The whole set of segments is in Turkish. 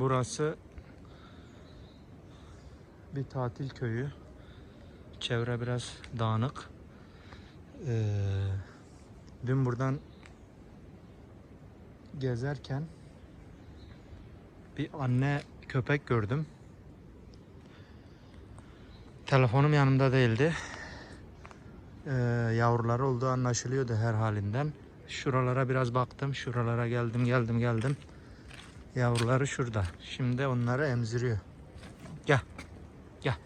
Burası bir tatil köyü. Çevre biraz dağınık. Ee, dün buradan gezerken bir anne köpek gördüm. Telefonum yanımda değildi. Ee, yavruları olduğu anlaşılıyordu her halinden. Şuralara biraz baktım. Şuralara geldim geldim geldim. Yavruları şurada. Şimdi onları emziriyor. Gel. Gel.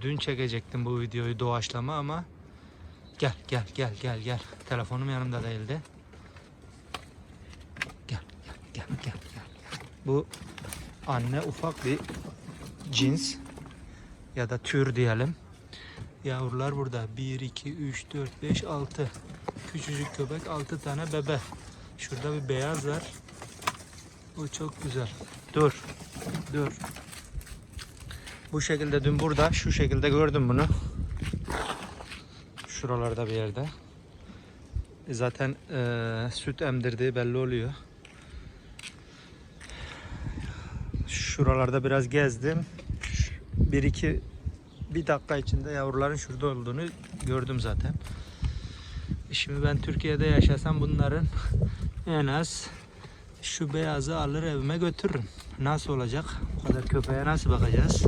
Dün çekecektim bu videoyu doğaçlama ama gel gel gel gel gel. Telefonum yanımda değildi. Gel gel gel gel gel. Bu anne ufak bir cins ya da tür diyelim. Yavrular burada. 1, 2, 3, 4, 5, 6. Küçücük köpek 6 tane bebe. Şurada bir beyaz var. O çok güzel. Dur. Dur. Bu şekilde dün burada şu şekilde gördüm bunu. Şuralarda bir yerde. E Zaten eee, süt emdirdiği belli oluyor. Şuralarda biraz gezdim. Bir iki bir dakika içinde yavruların şurada olduğunu gördüm zaten. Şimdi ben Türkiye'de yaşasam bunların en az şu beyazı alır evime götürürüm. Nasıl olacak? Bu kadar köpeğe nasıl bakacağız?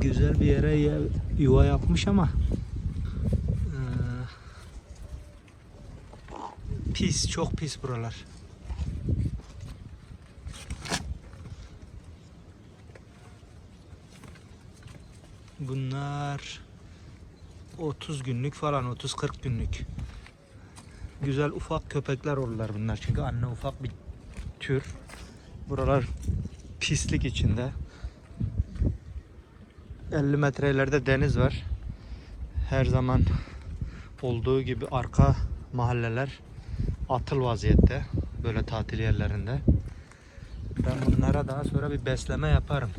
Güzel bir yere ye- yuva yapmış ama eee, pis, çok pis buralar. Bunlar 30 günlük falan 30-40 günlük. Güzel ufak köpekler olurlar bunlar çünkü anne ufak bir tür. Buralar pislik içinde. 50 metre ileride deniz var. Her zaman olduğu gibi arka mahalleler atıl vaziyette böyle tatil yerlerinde. Ben bunlara daha sonra bir besleme yaparım.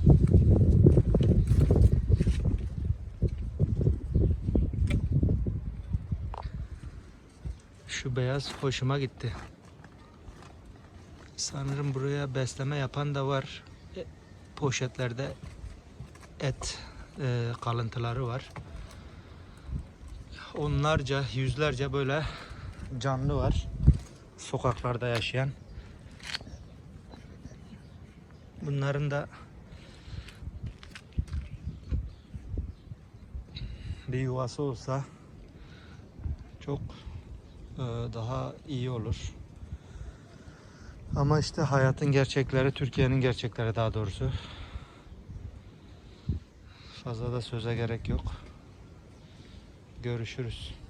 Şu beyaz hoşuma gitti. Sanırım buraya besleme yapan da var. E, poşetlerde et e, kalıntıları var. Onlarca, yüzlerce böyle canlı var. Sokaklarda yaşayan. Bunların da bir yuvası olsa çok daha iyi olur. Ama işte hayatın gerçekleri, Türkiye'nin gerçekleri daha doğrusu. Fazla da söze gerek yok. Görüşürüz.